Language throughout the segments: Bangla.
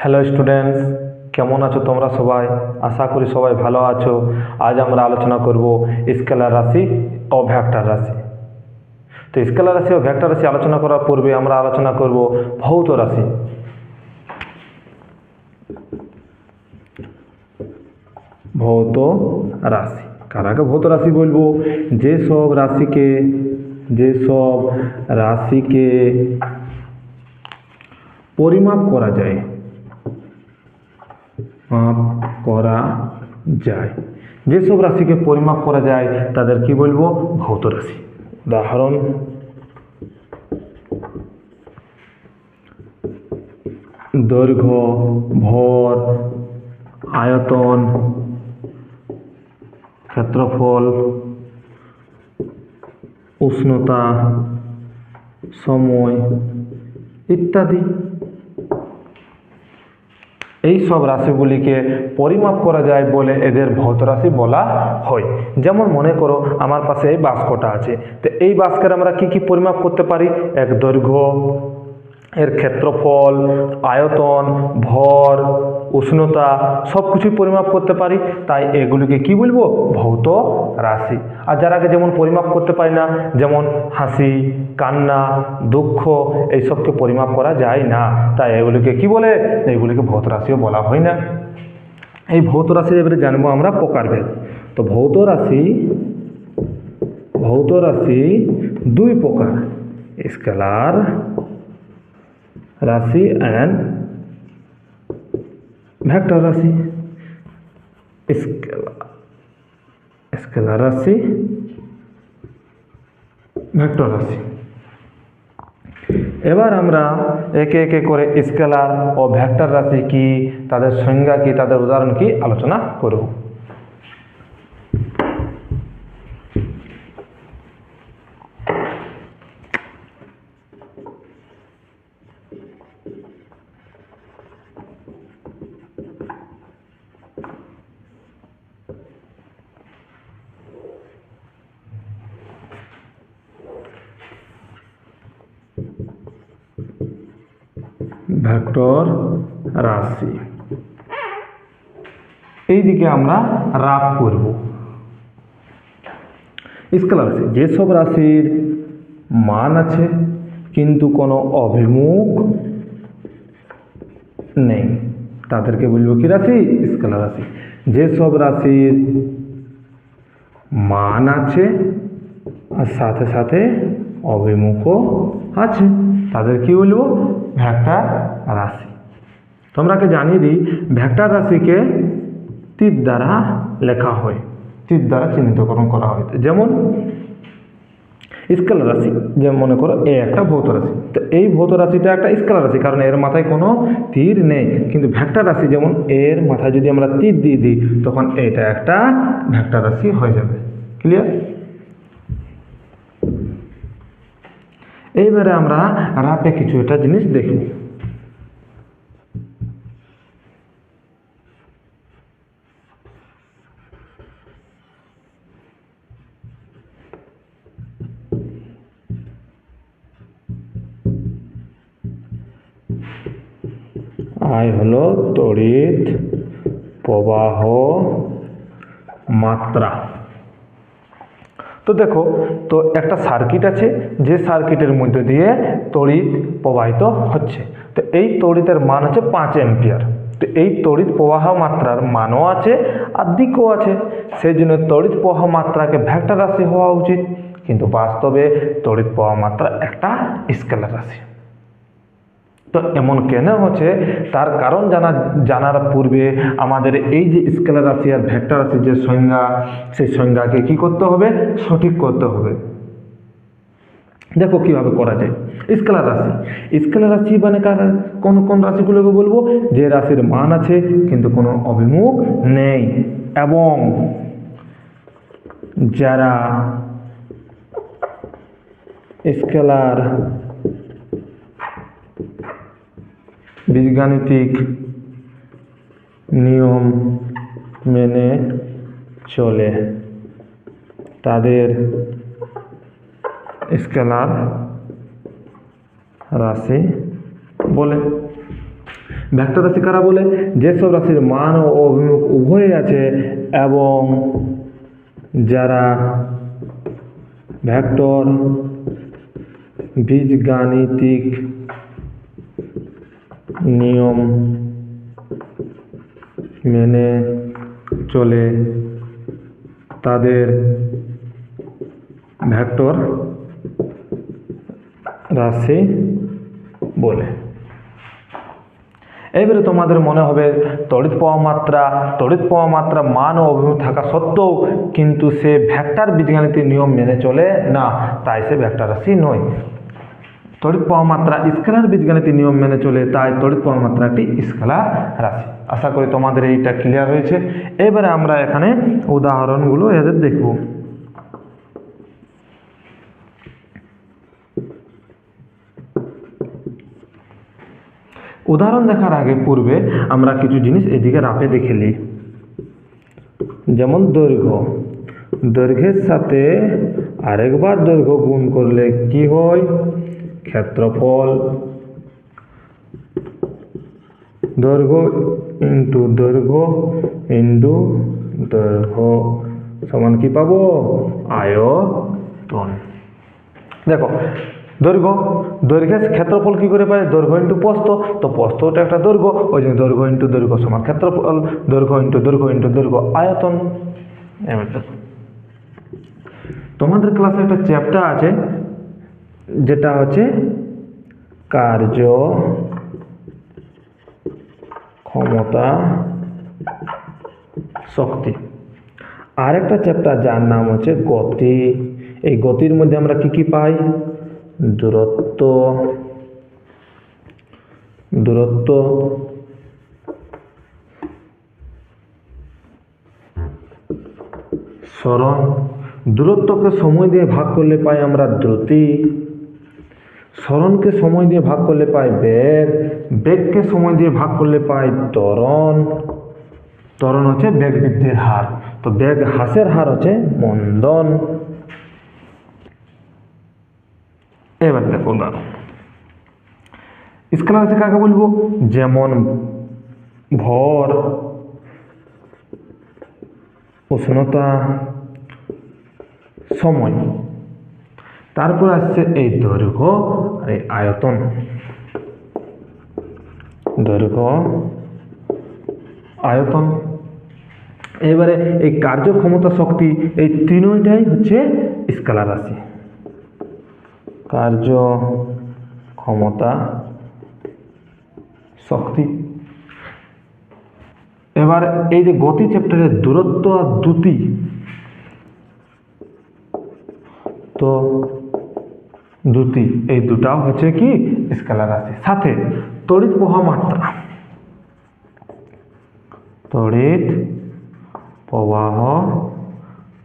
হ্যালো স্টুডেন্টস কেমন আছো তোমরা সবাই? আশা করি সবাই ভালো আছো। আজ আমরা আলোচনা করব স্কেলার রাশি ও ভ্যাক্টর রাশি। তো স্কেলার রাশি ও ভ্যাক্টর রাশি আলোচনা করার পূর্বে আমরা আলোচনা করব ভৌত রাশি। ভৌত রাশি। কারাকে ভৌত রাশি বলব? যেসব রাশিকে যেসব রাশিকে পরিমাপ করা যায়। মাপ করা যায়। যেসব রাশিকে পরিমাপ করা যায়, তাদের কি বলব? ভৌত রাশি। উদাহরণ, দৈর্ঘ্য, ভর, আয়তন, ক্ষেত্রফল, উষ্ণতা, সময় ইত্যাদি। এই সব রাশিগুলিকে পরিমাপ করা যায় বলে এদের ভৌত রাশি বলা হয়। যেমন মনে করো, আমার পাশে এই বাস্কটা আছে। তো এই বাস্কের আমরা কি কি পরিমাপ করতে পারি? এক দৈর্ঘ্য এর ক্ষেত্রফল, আয়তন, ভর, উষ্ণতা সব কিছুই পরিমাপ করতে পারি। তাই এগুলিকে কি বলব? ভৌত রাশি। আর যার আগে যেমন পরিমাপ করতে পারি না, যেমন হাসি, কান্না, দুঃখ, এইসবকে পরিমাপ করা যায় না। তাই এগুলিকে কি বলে? এইগুলিকে ভৌত রাশিও বলা হয় না। এই ভৌত রাশি এবারে জানব আমরা প্রকারভেদ। তো ভৌত রাশি ভৌত রাশি দুই প্রকার। স্কেলার রাশি অ্যান্ড ভেক্টর রাশি স্কেলার রাশি ভেক্টর রাশি। এবার আমরা একে একে করে স্কেলার ও ভেক্টর রাশি কি, তাদের সংজ্ঞা কি, তাদের উদাহরণ কি আলোচনা করব। ভেক্টর রাশি। এইদিকে আমরা রাফ করব। স্কেলার রাশি যেসব রাশির মান আছে, কিন্তু কোনো অভিমুখ নেই। তাদেরকে বলব কি রাশি? স্কেলার রাশি। যেসব রাশির মান আছে, আর সাথে সাথে অভিমুখও আছে, তাদের কি বলব? ভ্যাক্টার রাশি। তোমরাকে জানিয়ে দিই, ভ্যাক্টার রাশিকে তীর দ্বারা লেখা হয়। তীর দ্বারা চিহ্নিতকরণ করা হয়। যেমন স্কেলার রাশি, যেমন মনে করো এ একটা ভৌত রাশি। তো এই ভৌত রাশিটা একটা স্কেলার রাশি, কারণ এর মাথায় কোনো তীর নেই। কিন্তু ভ্যাক্টার রাশি যেমন এর মাথায় যদি আমরা তীর দিয়ে দিই, তখন এটা একটা ভ্যাক্টার রাশি হয়ে যাবে। ক্লিয়ার এইবারে আমরা রাপে কিছু একটা জিনিস দেখব আয় হলো তড়িৎ প্রবাহ মাত্রা। তো দেখো, তো একটা সার্কিট আছে, যে সার্কিটের মধ্যে দিয়ে তড়িৎ প্রবাহিত হচ্ছে। তো এই তড়িতের মান হচ্ছে পাঁচ এম্পিয়ার তো এই তড়িৎ প্রবাহ মাত্রার মানও আছে আর দিকও আছে। সেই জন্য তড়িৎ প্রবাহ মাত্রাকে ভ্যাক্টর রাশি হওয়া উচিত। কিন্তু বাস্তবে তড়িৎ প্রবাহ মাত্রা একটা স্কেলার রাশি। তো এমন কেন হচ্ছে? তার কারণ জানা, জানার পূর্বে আমাদের এই যে স্কেলার রাশি আর ভেক্টর রাশির যে সংজ্ঞা, সেই সংজ্ঞাকে কি করতে হবে? সঠিক করতে হবে। দেখো কীভাবে করা যায়। স্কেলার রাশি। স্কেলার রাশি মানে কার? কোন কোন রাশিগুলোকে বলব? যে রাশির মান আছে, কিন্তু কোনো অভিমুখ নেই। এবং যারা স্কেলার বীজগাণিতিক নিয়ম মেনে চলে। তাদের স্কেলার রাশি বলে। ভেক্টর রাশি কারা বলে? যেসব রাশির মান ও অভিমুখ উভয়ই আছে এবং যারা ভেক্টর বীজগাণিতিক নিয়ম মেনে চলে তাদের ভেক্টর রাশি বলে। এবারে তোমাদের মনে হবে, তড়িৎ পাওয়া মাত্রা, তড়িৎ পাওয়া মাত্রা মান ও অভিমুখ থাকা সত্ত্বেও কিন্তু সে ভেক্টর বীজগাণিতিক নিয়ম মেনে চলে না, তাই সে ভেক্টর রাশি নয়। তড়িৎ পাওয়া মাত্রা স্কেলার বীজগাণিতিক নিয়ম মেনে চলে, তাই তড়িৎ পাওয়া মাত্রা একটি স্কেলার রাশি। আশা করি তোমাদের এইটা ক্লিয়ার হয়েছে। এবারে আমরা এখানে উদাহরণগুলো এদের দেখব। উদাহরণ দেখার আগে পূর্বে আমরা কিছু জিনিস এদিকে রাপে দেখে নিই। যেমন দৈর্ঘ্য। দৈর্ঘ্যের সাথে আরেকবার দৈর্ঘ্য গুণ করলে কি হয়? ক্ষেত্রফল দৈর্ঘ্য ইন্টু দৈর্ঘ্য ইন্টু দৈর্ঘ্য সমান কি পাবো? আয়তন। দেখো, দৈর্ঘ্য, দৈর্ঘ্যের ক্ষেত্রফল কি করে পায়? দৈর্ঘ্য ইন্টু প্রস্থ। তো প্রস্থটা একটা দৈর্ঘ্য, ওই জন্য দৈর্ঘ্য ইন্টু দৈর্ঘ্য সমান ক্ষেত্রফল, দৈর্ঘ্য ইন্টু দৈর্ঘ্য ইন্টু দৈর্ঘ্য আয়তন। দেখো, তোমাদের ক্লাসে একটা চ্যাপ্টার আছে যেটা হচ্ছে কার্য ক্ষমতা শক্তি। আরেকটা চ্যাপ্টার যার নাম হচ্ছে গতি। এই গতির মধ্যে আমরা কি কি পাই? দূরত্ব। দূরত্ব। স্মরণ। দূরত্বকে সময় দিয়ে ভাগ করলে পাই আমরা দ্রুতি। স্মরণকে সময় দিয়ে ভাগ করলে পাই বেগ বেগকে সময় দিয়ে ভাগ করলে পাই ত্বরণ ত্বরণ হচ্ছে বেগ বৃদ্ধির হার। তো বেগ হ্রাসের হার হচ্ছে মন্দন। এবার দেখো উদাহরণ স্কেলার কাকে বলব? যেমন ভর, উষ্ণতা, সময়। তারপর আসছে এই দৈর্ঘ্য আর এই আয়তন। দৈর্ঘ্য, আয়তন। এবারে এই কার্যক্ষমতা শক্তি এই তিনটাই হচ্ছে স্কেলার রাশি। কার্য ক্ষমতা শক্তি। এবার এই যে গতি চ্যাপ্টারের দূরত্ব আর দ্রুতি তো দ্রুতি এই দুটাও হচ্ছে কি? স্কেলার রাশি। সাথে তড়িৎ প্রবাহ মাত্রা। তড়িৎ প্রবাহ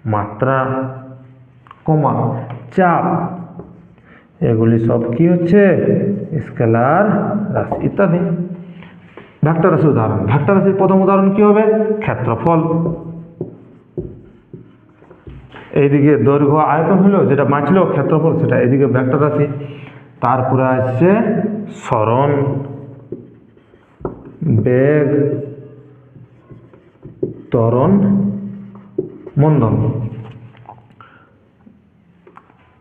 মাত্রা কমা চাপ। এগুলি সব কি হচ্ছে? স্কেলার রাশি ইত্যাদি। ভেক্টর রাশি উদাহরণ। ভেক্টর রাশির প্রথম উদাহরণ কি হবে? ক্ষেত্রফল। এইদিকে দৈর্ঘ্য আয়তন হলো যেটা বাঁচলো ক্ষেত্রফল সেটা এদিকে ভেক্টর রাশি তারপরে আসছে স্মরণ, বেগ, ত্বরণ মন্দন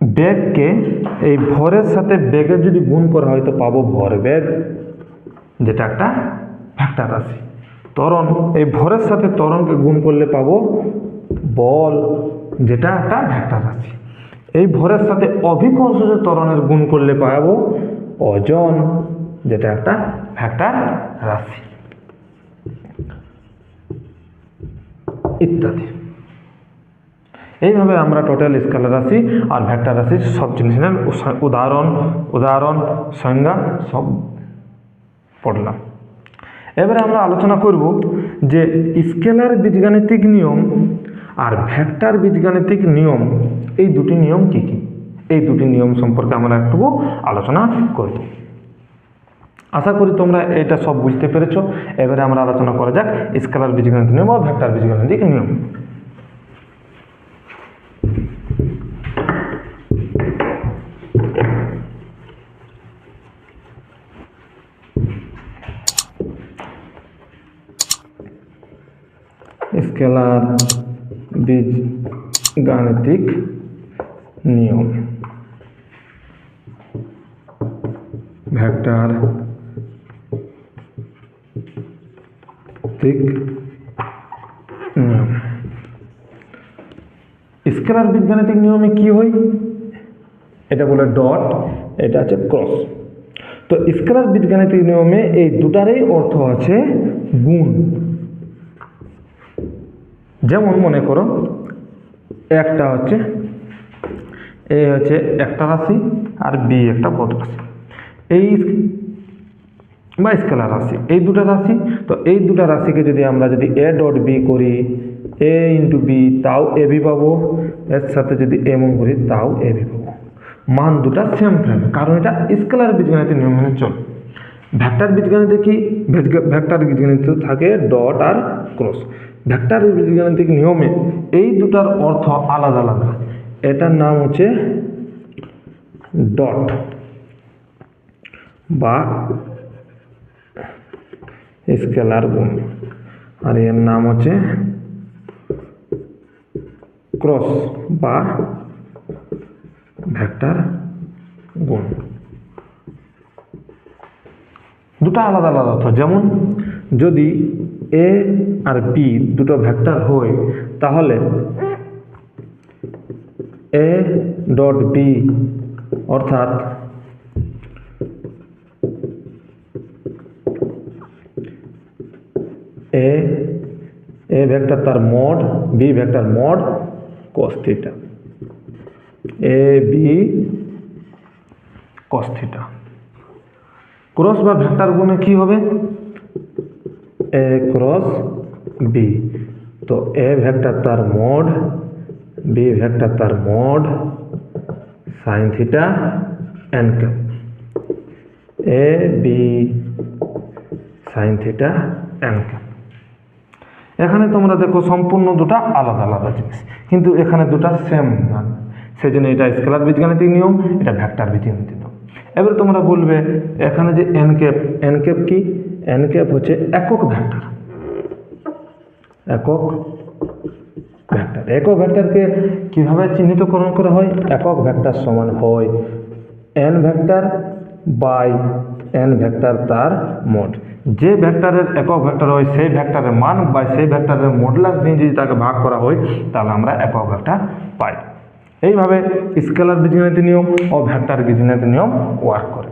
বেগকে এই ভরের সাথে বেগের যদি গুণ করা হয় তো পাবো ভর বেগ, যেটা একটা ভেক্টর রাশি। ত্বরণ, এই ভরের সাথে ত্বরণকে গুণ করলে পাবো বল। যেটা একটা ভেক্টর রাশি এই ভরের সাথে অভিকর্ষজ ত্বরণের গুণ করলে পাবো ওজন যেটা একটা ভেক্টর রাশি। ইত্যাদি। এইভাবে আমরা টোটাল স্কেলার রাশি আর ভেক্টর রাশির সব জিনিসের উদাহরণ উদাহরণ, সংজ্ঞা সব পড়লাম। এবারে আমরা আলোচনা করব যে স্কেলার বীজগাণিতিক নিয়ম আর ভেক্টর বীজগাণিতিক নিয়ম, এই দুটি নিয়ম কি কি? এই দুটি নিয়ম সম্পর্কে আমরা একটু আলোচনা করব আশা করি তোমরা এটা সব বুঝতে পেরেছ। এবারে আমরা আলোচনা করা যাক স্কেলার বীজগণিত নিয়ম ও ভেক্টর বীজগণিতিক নিয়ম। স্কেলার বীজ গাণিতিক নিয়ম। ভেক্টর ঠিক নিয়ম। স্কেলার বীজগাণিতিক নিয়মে কি হয়? এটা বলে ডট, এটা আছে ক্রস। তো স্কেলার বীজগাণিতিক নিয়মে এই দুটারই অর্থ আছে গুণ। যেমন মনে করো, একটা হচ্ছে এ হচ্ছে একটা রাশি আর বি একটা পদ রাশি। এই বা স্কেলার রাশি, এই দুটো রাশি, তো এই দুটো রাশিকে যদি আমরা যদি এ ডট বি করি, এ ইন্টু বি, তাও এ বি পাবো, এর সাথে যদি এমন করি, তাও এ বি পাবো। মান দুটা সেম থাকবে কারণ এটা স্কেলার বীজগণিতের নিয়ম মেনে চলে। ভেক্টর বীজগণিতে কি? ভ্যাক্টার বীজগণিতে থাকে ডট আর ক্রস। ভেক্টর বীজগণিতিক নিয়মে এই দুটার অর্থ আলাদা আলাদা। এটার নাম হচ্ছে ডট বা স্কেলার গুণ। আর এর নাম হচ্ছে ক্রস বা ভেক্টর গুণ। দুটো আলাদা আলাদা অর্থ। যেমন যদি এ আর বি দুটো ভেক্টর হয়, তাহলে এ ডট বি, অর্থাৎ এ এ ভেক্টর তার mod, B vector mod cos theta A, B cos theta cross বা ভেক্টর গুণে কি হবে? এ ক্রস বি তো এ ভেক্টর তার মড বি ভেক্টর তার mod sine theta N cap A B sine theta N cap এখানে তোমরা দেখো সম্পূর্ণ দুটা আলাদা আলাদা জিনিস। কিন্তু এখানে দুটা সেম মান। সেই জন্য এটা স্কেলার বীজগাণিতিক নিয়ম, এটা ভেক্টর বীজগাণিতিক নিয়ম। এবার তোমরা বলবে, এখানে যে এন ক্যাপ এন ক্যাপ কি? এন ক্যাপ হচ্ছে একক ভেক্টর একক ভেক্টর একক ভেক্টরকে কীভাবে চিহ্নিতকরণ করা হয়? একক ভেক্টর সমান হয় N vector by N vector তার মোড যে ভেক্টরের একক ভেক্টর হয়, সেই ভেক্টরের মান বা সেই ভেক্টরের মডুলাস দিয়ে যদি তাকে ভাগ করা হয়, তাহলে আমরা একক ভেক্টর পাই। এইভাবে স্কেলার বীজগণিত নিয়ম ও ভেক্টর বীজগণিত নিয়ম ওয়ার্ক করে।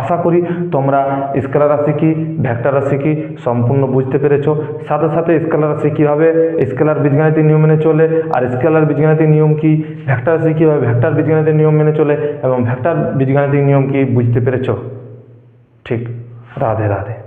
আশা করি তোমরা স্কেলার রাশি কি, ভেক্টর রাশি কি, সম্পূর্ণ বুঝতে পেরেছ। সাথে সাথে স্কেলার রাশি কীভাবে, স্কেলার বীজগণিতের নিয়ম মেনে চলে, আর স্কেলার বীজগণিতের নিয়ম কী, ভেক্টর রাশি কীভাবে ভেক্টর বীজগণিতের নিয়ম মেনে চলে এবং ভেক্টর বীজগণিতের নিয়ম কী, বুঝতে পেরেছ। ঠিক, রাধে রাধে।